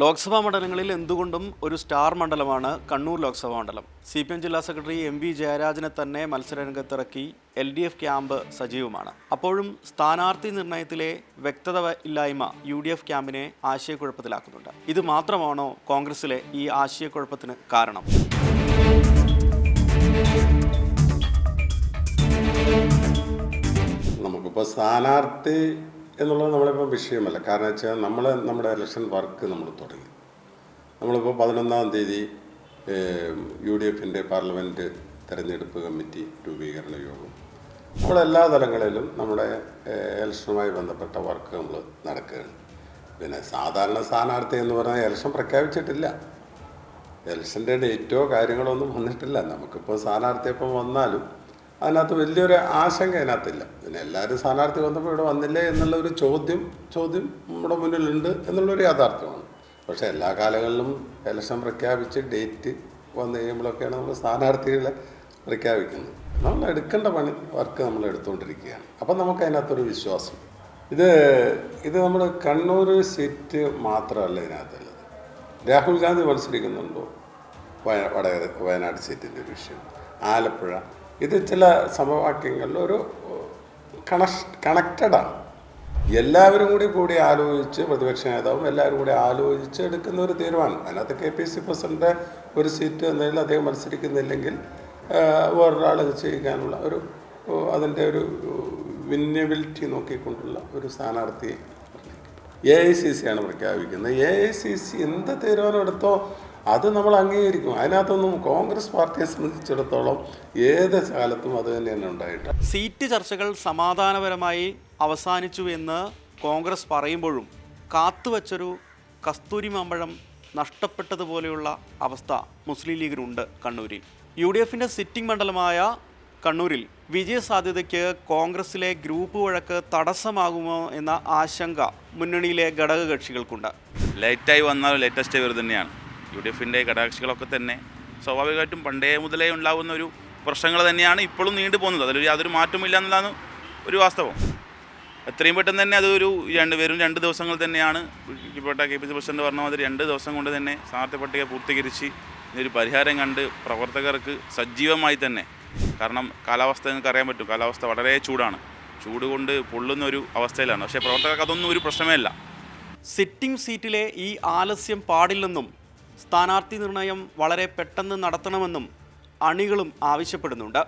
ലോക്സഭാ മണ്ഡലങ്ങളിൽ എന്തുകൊണ്ടും ഒരു സ്റ്റാർ മണ്ഡലമാണ് കണ്ണൂർ ലോക്സഭാ മണ്ഡലം. സി പി എം ജില്ലാ സെക്രട്ടറി എം വി ജയരാജനെ തന്നെ മത്സരരംഗത്തിറക്കി എൽ ഡി എഫ് ക്യാമ്പ് സജീവമാണ്. അപ്പോഴും സ്ഥാനാർത്ഥി നിർണയത്തിലെ വ്യക്തത ഇല്ലായ്മ യു ഡി എഫ് ക്യാമ്പിനെ ആശയക്കുഴപ്പത്തിലാക്കുന്നുണ്ട്. ഇത് മാത്രമാണോ കോൺഗ്രസിലെ ഈ ആശയക്കുഴപ്പത്തിന് കാരണം? നമുക്കിപ്പോൾ സ്ഥാനാർത്ഥി എന്നുള്ളത് നമ്മളിപ്പോൾ വിഷയമല്ല. കാരണം വെച്ചാൽ നമ്മൾ നമ്മുടെ ഇലക്ഷൻ വർക്ക് നമ്മൾ തുടങ്ങി. നമ്മളിപ്പോൾ പതിനൊന്നാം തീയതി യു ഡി എഫിന്റെ പാർലമെന്റ് തെരഞ്ഞെടുപ്പ് കമ്മിറ്റി രൂപീകരണ യോഗം. നമ്മളെല്ലാ തലങ്ങളിലും നമ്മുടെ ഇലക്ഷനുമായി ബന്ധപ്പെട്ട വർക്ക് നമ്മൾ നടക്കുകയാണ്. പിന്നെ സാധാരണ സ്ഥാനാർത്ഥി എന്ന് പറഞ്ഞാൽ ഇലക്ഷൻ പ്രഖ്യാപിച്ചിട്ടില്ല. ഇലക്ഷന്റെ ഡേറ്റോ കാര്യങ്ങളോ ഒന്നും വന്നിട്ടില്ല. നമുക്കിപ്പോൾ സ്ഥാനാർത്ഥി ഇപ്പം വന്നാലും അതിനകത്ത് വലിയൊരു ആശങ്ക അതിനകത്തില്ല. പിന്നെ എല്ലാവരും സ്ഥാനാർത്ഥി വന്നപ്പോൾ ഇവിടെ വന്നില്ലേ എന്നുള്ള ഒരു ചോദ്യം ചോദ്യം നമ്മുടെ മുന്നിലുണ്ട് എന്നുള്ളൊരു യാഥാർത്ഥ്യമാണ്. പക്ഷേ എല്ലാ കാലങ്ങളിലും ഇലക്ഷൻ പ്രഖ്യാപിച്ച് ഡേറ്റ് വന്നു കഴിയുമ്പോഴൊക്കെയാണ് നമ്മൾ സ്ഥാനാർത്ഥികളെ പ്രഖ്യാപിക്കുന്നത്. നമ്മൾ എടുക്കേണ്ട പണി വർക്ക് നമ്മൾ എടുത്തുകൊണ്ടിരിക്കുകയാണ്. അപ്പം നമുക്ക് അതിനകത്തൊരു വിശ്വാസം. ഇത് ഇത് നമ്മൾ കണ്ണൂർ സീറ്റ് മാത്രമല്ല ഇതിനകത്തുള്ളത്. രാഹുൽ ഗാന്ധി മത്സരിക്കുന്നുണ്ടോ? വയനാട് സീറ്റിന്റെ ഒരു വിഷയം. ആലപ്പുഴ ഇത് ചില സമവാക്യങ്ങളിൽ ഒരു കണക്ഷ കണക്റ്റഡാണ് എല്ലാവരും കൂടി കൂടി ആലോചിച്ച് പ്രതിപക്ഷ നേതാവും എല്ലാവരും കൂടി ആലോചിച്ച് എടുക്കുന്ന ഒരു തീരുമാനം. അതിനകത്ത് കെ പി സി പ്രസിഡന്റ് ഒരു സീറ്റ് എന്നതിൽ അദ്ദേഹം മത്സരിക്കുന്നില്ലെങ്കിൽ വേറൊരാൾ ചെയ്യാനുള്ള ഒരു അതിന്റെ ഒരു വിന്നബിലിറ്റി നോക്കിക്കൊണ്ടുള്ള ഒരു സ്ഥാനാർത്ഥിയെ എ ഐ സി സി ആണ് പ്രഖ്യാപിക്കുന്നത്. എ ഐ സി സി എന്ത് തീരുമാനം എടുത്തോ അത് നമ്മൾ അംഗീകരിക്കും. അതിനകത്തൊന്നും കോൺഗ്രസ് പാർട്ടിയെ സംബന്ധിച്ചിടത്തോളം ഏത് കാലത്തും അത് തന്നെയാണ് ഉണ്ടായിട്ട്. സീറ്റ് ചർച്ചകൾ സമാധാനപരമായി അവസാനിച്ചു എന്ന് കോൺഗ്രസ് പറയുമ്പോഴും കാത്തുവച്ചൊരു കസ്തൂരി മാമ്പഴം നഷ്ടപ്പെട്ടതുപോലെയുള്ള അവസ്ഥ മുസ്ലിം ലീഗിനുണ്ട് കണ്ണൂരിൽ. യു ഡി എഫിന്റെ സിറ്റിംഗ് മണ്ഡലമായ കണ്ണൂരിൽ വിജയസാധ്യതയ്ക്ക് കോൺഗ്രസിലെ ഗ്രൂപ്പ് വഴക്ക് തടസ്സമാകുമോ എന്ന ആശങ്ക മുന്നണിയിലെ ഘടകകക്ഷികൾക്കുണ്ട്. ലേറ്റായി വന്നാൽ ലേറ്റസ്റ്റ് ഇവർ തന്നെയാണ്. യു ഡി എഫിന്റെ ഘടകകക്ഷികളൊക്കെ തന്നെ സ്വാഭാവികമായിട്ടും പണ്ടേ മുതലേ ഉണ്ടാകുന്ന ഒരു പ്രശ്നങ്ങൾ തന്നെയാണ് ഇപ്പോഴും നീണ്ടു പോകുന്നത്. അതിലൊരു യാതൊരു മാറ്റമില്ല എന്നുള്ളതാണ് ഒരു വാസ്തവം. എത്രയും പെട്ടെന്ന് തന്നെ അതൊരു രണ്ട് വെറും രണ്ട് ദിവസങ്ങൾ തന്നെയാണ് ഇപ്പോഴത്തെ കെ പി സി പ്രസിഡന്റ് പറഞ്ഞ മാതിരി രണ്ട് ദിവസം കൊണ്ട് തന്നെ സ്ഥാനാർത്ഥി പട്ടിക പൂർത്തീകരിച്ച് ഇതിനൊരു പരിഹാരം കണ്ട് പ്രവർത്തകർക്ക് സജീവമായി തന്നെ കാരണം കാലാവസ്ഥ നിങ്ങൾക്ക് അറിയാൻ പറ്റും. കാലാവസ്ഥ വളരെ ചൂടാണ്. ചൂട് കൊണ്ട് പൊള്ളുന്ന ഒരു അവസ്ഥയിലാണ്. പക്ഷേ പ്രവർത്തകർക്ക് അതൊന്നും ഒരു പ്രശ്നമേ അല്ല. സിറ്റിംഗ് സീറ്റിലെ ഈ ആലസ്യം പാടില്ലെന്നും സ്ഥാനാർത്ഥി നിർണയം വളരെ പെട്ടെന്ന് നടത്തണമെന്നും അണികളും ആവശ്യപ്പെടുന്നുണ്ട്.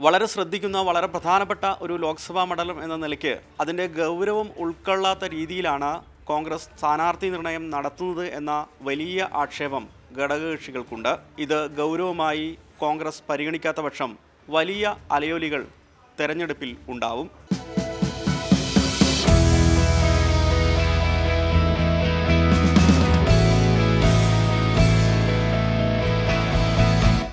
വളരെ ശ്രദ്ധിക്കുന്ന വളരെ പ്രധാനപ്പെട്ട ഒരു ലോക്സഭാ മണ്ഡലം എന്ന നിലയ്ക്ക് അതിന്റെ ഗൗരവം ഉൾക്കൊള്ളാത്ത രീതിയിലാണ് കോൺഗ്രസ് സ്ഥാനാർത്ഥി നിർണയം നടത്തുന്നത് എന്ന വലിയ ആക്ഷേപം ഘടകകക്ഷികൾക്കുണ്ട്. ഇത് ഗൗരവമായി കോൺഗ്രസ് പരിഗണിക്കാത്ത പക്ഷം വലിയ അലയോലികൾ തെരഞ്ഞെടുപ്പിൽ ഉണ്ടാവും.